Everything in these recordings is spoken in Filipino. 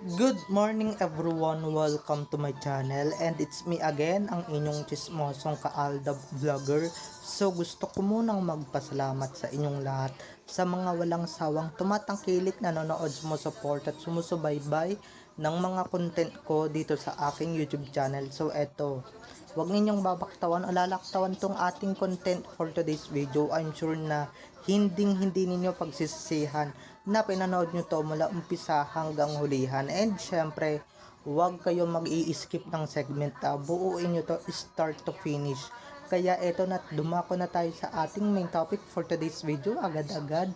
Good morning everyone, welcome to my channel and it's me again, ang inyong chismosong kaalda vlogger. So gusto ko munang magpasalamat sa inyong lahat sa mga walang sawang tumatangkilik, nanonood, sumusuport at sumusubaybay ng mga content ko dito sa aking YouTube channel. So eto, Huwag ninyong babaktawan o lalaktawan tong ating content for today's video. I'm sure na hinding hindi ninyo pagsisisihan na pinanood nyo to mula umpisa hanggang hulihan. And syempre, huwag kayo mag-i-skip ng segment. ah. buuin nyo to start to finish. Kaya eto na, dumako na tayo sa ating main topic for today's video. Agad-agad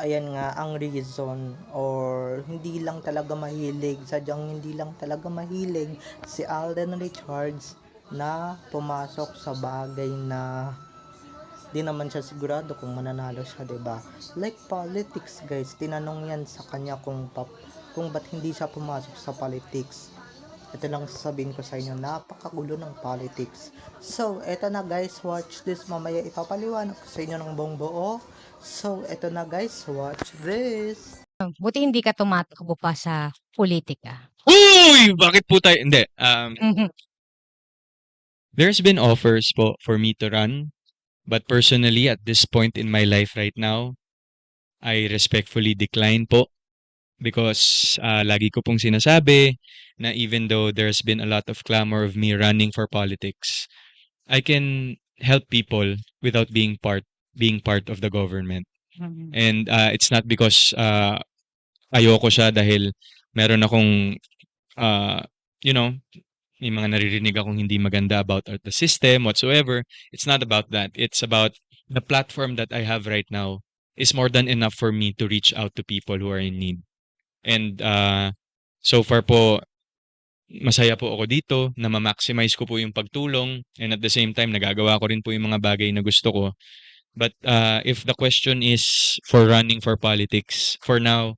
ayan nga ang reason or hindi lang talaga mahilig sadyang hindi lang talaga mahilig si Alden Richards na pumasok sa bagay na di naman siya sigurado kung mananalo siya 'di ba? Like politics guys tinanong yan sa kanya kung pap, kung ba't hindi siya pumasok sa politics ito lang sasabihin ko sa inyo, napakagulo ng politics. So, eto na guys, watch this. Mamaya ipapaliwanag ko sa inyo ng buong buo. So, eto na guys, watch this. Buti hindi ka tumatakbo pa sa politika. Uy! Bakit po tayo? Hindi. Um, Mhm. there's been offers po for me to run. But personally, at this point in my life right now, I respectfully decline po. Because ah, lagi ko pong sinasabi na even though there's been a lot of clamor of me running for politics, I can help people without being part being part of the government. Mhm. And uh, it's not because uh, ayoko siya dahil meron akong, uh, you know, may mga naririnig akong hindi maganda about the system whatsoever. It's not about that. It's about the platform that I have right now is more than enough for me to reach out to people who are in need. And uh, so far po, masaya po ako dito na ma-maximize ko po yung pagtulong and at the same time nagagawa ko rin po yung mga bagay na gusto ko. But uh, if the question is for running for politics, for now,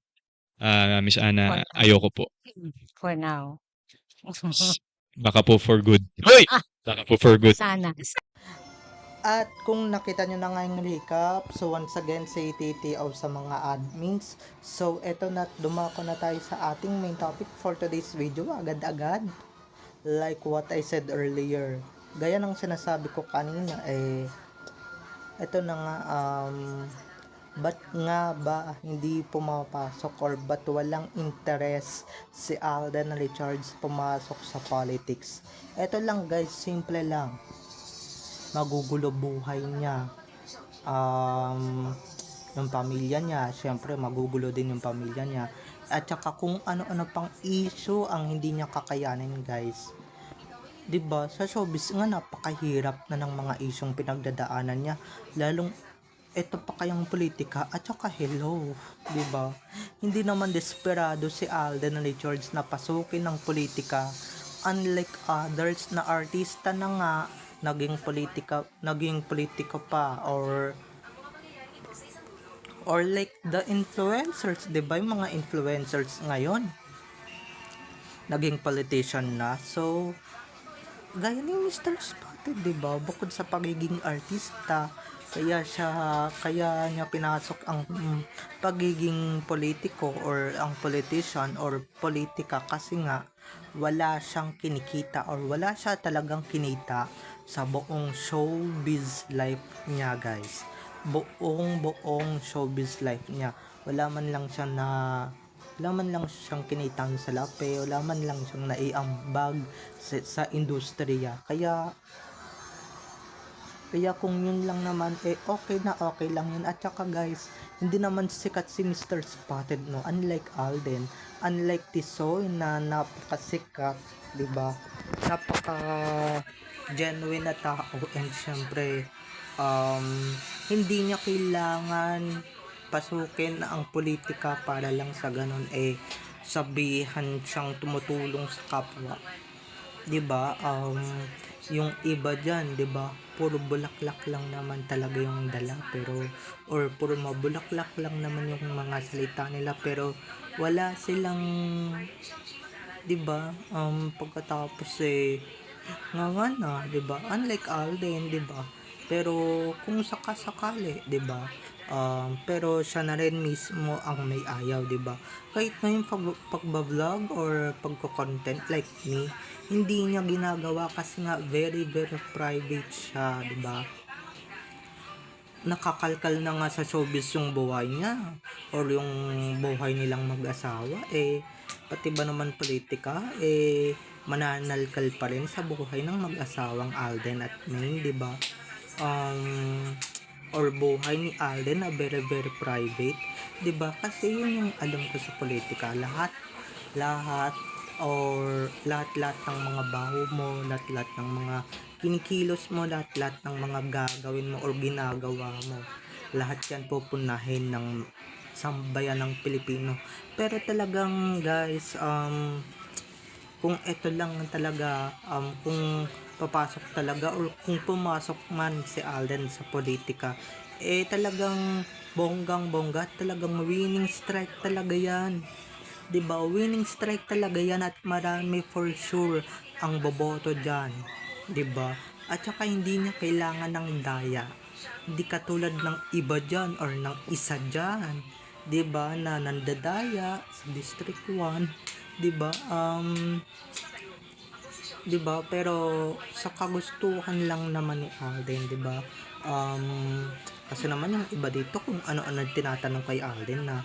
uh, Miss Ana, ayoko po. For now. Baka po for good. Hoy! Baka po for good. Sana. At kung nakita nyo na nga yung recap, so once again, say TTO sa mga admins. So, eto na, dumako na tayo sa ating main topic for today's video, agad-agad. Like what I said earlier. Gaya ng sinasabi ko kanina, eh, eto na nga, um, ba't nga ba hindi pumapasok or ba't walang interest si Alden Richards pumasok sa politics? Eto lang guys, simple lang magugulo buhay niya. Um, yung pamilya niya, syempre magugulo din yung pamilya niya. At saka kung ano-ano pang issue ang hindi niya kakayanin, guys. 'Di ba? Sa showbiz nga napakahirap na ng mga isyong pinagdadaanan niya, lalong ito pa kayang politika at saka hello, 'di ba? Hindi naman desperado si Alden Richards na pasukin ng politika unlike others na artista na nga naging politika naging politika pa or or like the influencers 'di ba? Yung mga influencers ngayon naging politician na. So gaya ni Mr. Spotted 'di ba? Bukod sa pagiging artista kaya siya kaya niya pinasok ang mm, pagiging politiko or ang politician or politika kasi nga wala siyang kinikita or wala siya talagang kinita sa buong showbiz life niya guys. Buong buong showbiz life niya. Wala man lang siya na wala man lang siyang kinitang sa lape wala man lang siyang naiambag sa, sa industriya. Kaya kaya kung yun lang naman, eh okay na okay lang yun. At saka guys, hindi naman sikat si Mr. Spotted, no? Unlike Alden, unlike Tisoy na napakasikat, di ba? Napaka genuine na tao and syempre um, hindi niya kailangan pasukin ang politika para lang sa ganun eh sabihan siyang tumutulong sa kapwa 'di ba? Um yung iba diyan, 'di ba? Puro bulaklak lang naman talaga yung dala pero or puro mabulaklak lang naman yung mga salita nila pero wala silang 'di ba? Um pagkatapos eh nga nga na, 'di ba? Unlike Alden, 'di ba? Pero kung sakasakali, 'di ba? Um, pero siya na rin mismo ang may ayaw, 'di ba? Kahit na yung pag, pagbablog or pagko-content like me, hindi niya ginagawa kasi nga very very private siya, 'di ba? Nakakalkal na nga sa showbiz yung buhay niya or yung buhay nilang mag-asawa eh pati ba naman politika eh mananalkal pa rin sa buhay ng mag-asawang Alden at Maine, 'di ba? Um, or buhay ni Alden na very very private, 'di ba? Kasi yun yung alam ko sa politika, lahat lahat or lahat-lahat ng mga baho mo, lahat-lahat ng mga kinikilos mo, lahat-lahat ng mga gagawin mo or ginagawa mo. Lahat yan pupunahin ng sambayan ng Pilipino. Pero talagang guys, um, kung ito lang talaga, um, kung papasok talaga or kung pumasok man si Alden sa politika, eh talagang bonggang bongga, talagang winning strike talaga yan. 'Di ba Winning strike talaga yan at marami for sure ang boboto dyan. 'di ba At saka hindi niya kailangan ng daya. Hindi katulad ng iba dyan or ng isa dyan. ba na nandadaya sa District 1. 'di ba Um, 'di ba pero sa kagustuhan lang naman ni Alden 'di ba um kasi naman yung iba dito kung ano-ano tinatanong kay Alden na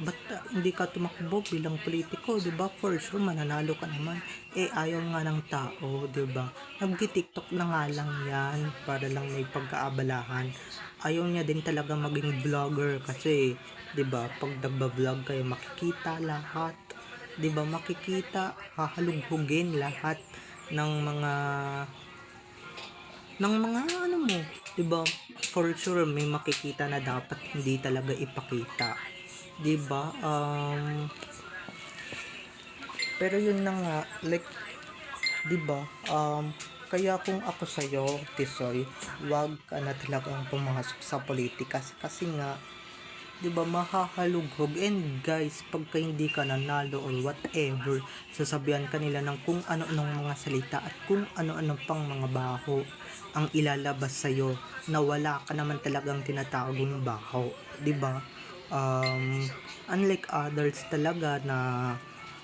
ba't uh, hindi ka tumakbo bilang politiko, 'di ba? For sure mananalo ka naman. Eh ayaw nga ng tao, 'di ba? Nagti-TikTok na nga lang 'yan para lang may pagkaabalahan. Ayaw niya din talaga maging vlogger kasi 'di ba? Pag nagba-vlog kayo makikita lahat 'di ba makikita hahalughugin lahat ng mga ng mga ano mo 'di ba? For sure may makikita na dapat hindi talaga ipakita. 'di ba? Um pero yun na nga like 'di ba? Um kaya kung ako sa iyo Tisoy wag ka na talagang pumasok sa politika kasi nga 'di ba mahahalughog and guys pagka hindi ka nanalo or whatever sasabihan ka nila ng kung ano-anong mga salita at kung ano-ano pang mga baho ang ilalabas sa na wala ka naman talagang tinatawagong baho. 'di ba? Um unlike others talaga na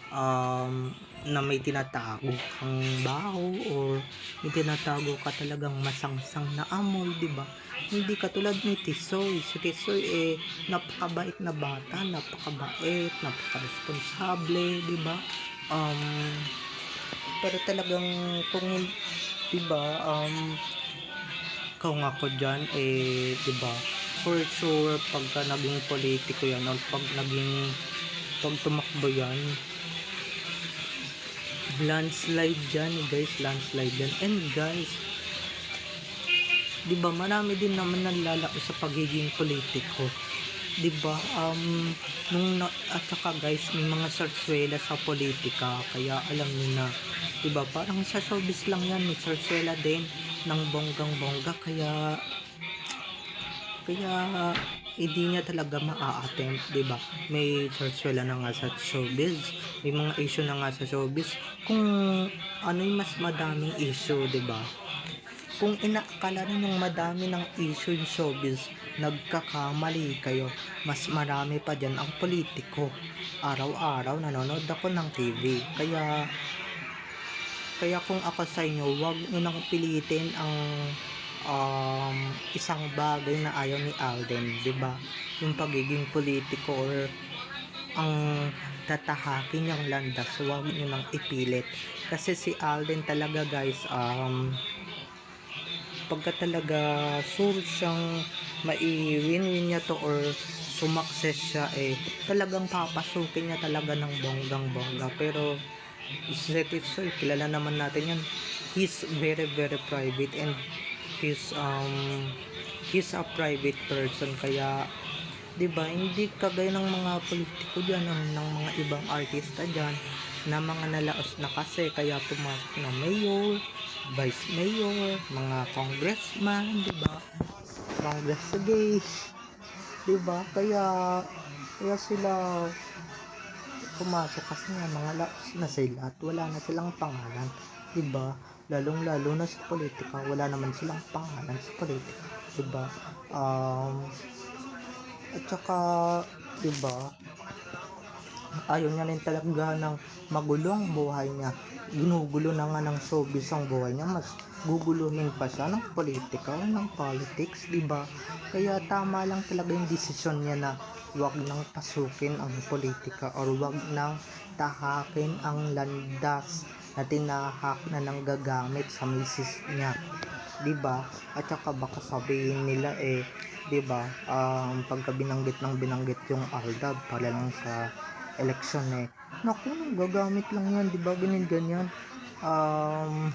um na may tinatago kang baho or may tinatago ka talagang masangsang na amoy, di ba? Hindi katulad ni Tisoy. Si Tisoy eh napakabait na bata, napakabait, napaka-responsable, di ba? Um, pero talagang kung di ba um kung ako dyan eh di ba for sure pagka naging politiko yan or pag naging pag tumakbo yan landslide dyan guys landslide yan and guys di ba marami din naman naglalaki sa pagiging politiko di ba um nung na, at saka guys may mga sarsuela sa politika kaya alam niyo na di ba parang sa showbiz lang yan may sarsuela din ng bonggang bongga kaya kaya hindi niya talaga maa-attempt, 'di ba? May sarsuela na nga sa showbiz, may mga issue na nga sa showbiz. Kung ano yung mas madaming issue, 'di ba? Kung inaakala niyo madami ng issue yung showbiz, nagkakamali kayo. Mas marami pa dyan ang politiko. Araw-araw nanonood ako ng TV. Kaya kaya kung ako sa inyo, wag niyo nang pilitin ang um, isang bagay na ayaw ni Alden, 'di ba? Yung pagiging politiko or ang tatahakin niyang landas, huwag niyo nang ipilit. Kasi si Alden talaga guys, um, pagka talaga sure siyang mai-win-win niya to or sumakses siya eh talagang papasukin niya talaga ng bonggang bongga pero Zet Itsoy, kilala naman natin yan he's very very private and he's um he's a private person. Kaya 'di ba hindi kagaya ng mga politiko diyan ng, ng mga ibang artista diyan na mga nalaos na kasi kaya pumasok na mayor, vice mayor, mga congressman, 'di ba? Congress guys. 'Di ba? Kaya kaya sila pumasok kasi nga mga laos na sila at wala na silang pangalan, 'di ba? lalong lalo na sa politika wala naman silang pangalan sa politika diba um At saka, diba, ayaw niya rin talaga ng magulo ang buhay niya. Ginugulo na nga ng showbiz ang buhay niya. Mas guguluhin pa siya ng politika o ng politics, diba? Kaya tama lang talaga yung desisyon niya na wag nang pasukin ang politika or wag nang tahakin ang landas na tinahak na nang gagamit sa misis niya. 'di ba? At saka baka sabihin nila eh, 'di ba? Um, pagka binanggit ng binanggit yung Aldab para lang sa election eh. Naku, nang gagamit lang yan, 'di ba? Ganyan ganyan. Um,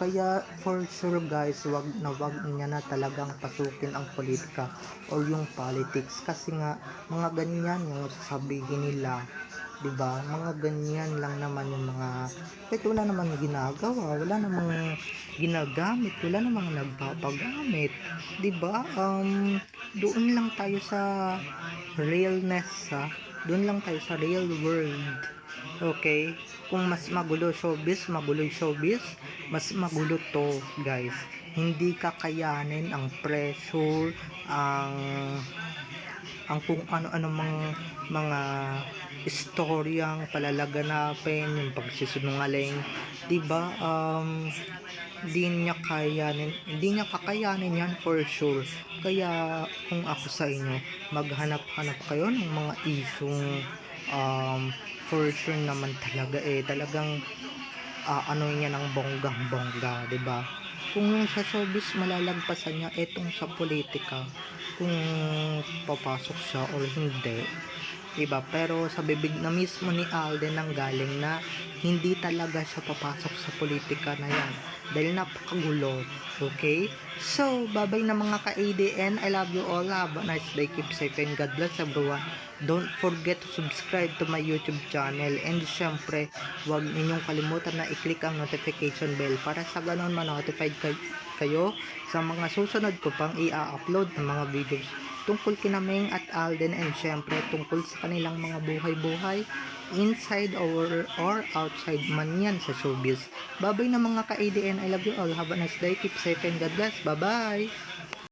kaya for sure guys, wag na wag niya na talagang pasukin ang politika or yung politics kasi nga mga ganyan yung sasabihin nila 'di ba? Mga ganyan lang naman yung mga kahit wala namang ginagawa, wala namang ginagamit, wala namang nagpapagamit, 'di ba? Um doon lang tayo sa realness, ha? Doon lang tayo sa real world. Okay? Kung mas magulo showbiz, magulo showbiz, mas magulo to, guys. Hindi kakayanin ang pressure, ang ang kung ano-ano mga mga istoryang palalaganapin, yung pagsisinungaling, 'di ba? Um hindi niya kayanin, hindi niya kakayanin yan for sure. Kaya kung ako sa inyo, maghanap-hanap kayo ng mga isyong um, for sure naman talaga eh, talagang uh, ano niya ng bonggang-bongga, 'di ba? Kung yung sa showbiz malalagpasan niya, etong sa politika, kung papasok siya or hindi, Diba? Pero sa bibig na mismo ni Alden ang galing na hindi talaga siya papasok sa politika na yan. Dahil napakagulo. Okay? So, babay na mga ka-ADN. I love you all. Have a nice day. Keep safe and God bless everyone. Don't forget to subscribe to my YouTube channel. And syempre, huwag ninyong kalimutan na i-click ang notification bell para sa ganon ma-notified kay- kayo sa mga susunod ko pang i-upload ng mga videos tungkol kina Meng at Alden and syempre tungkol sa kanilang mga buhay-buhay inside or or outside man yan sa showbiz. Babay na mga ka-ADN. I love you all. Have a nice day. Keep safe and God bless. Bye-bye.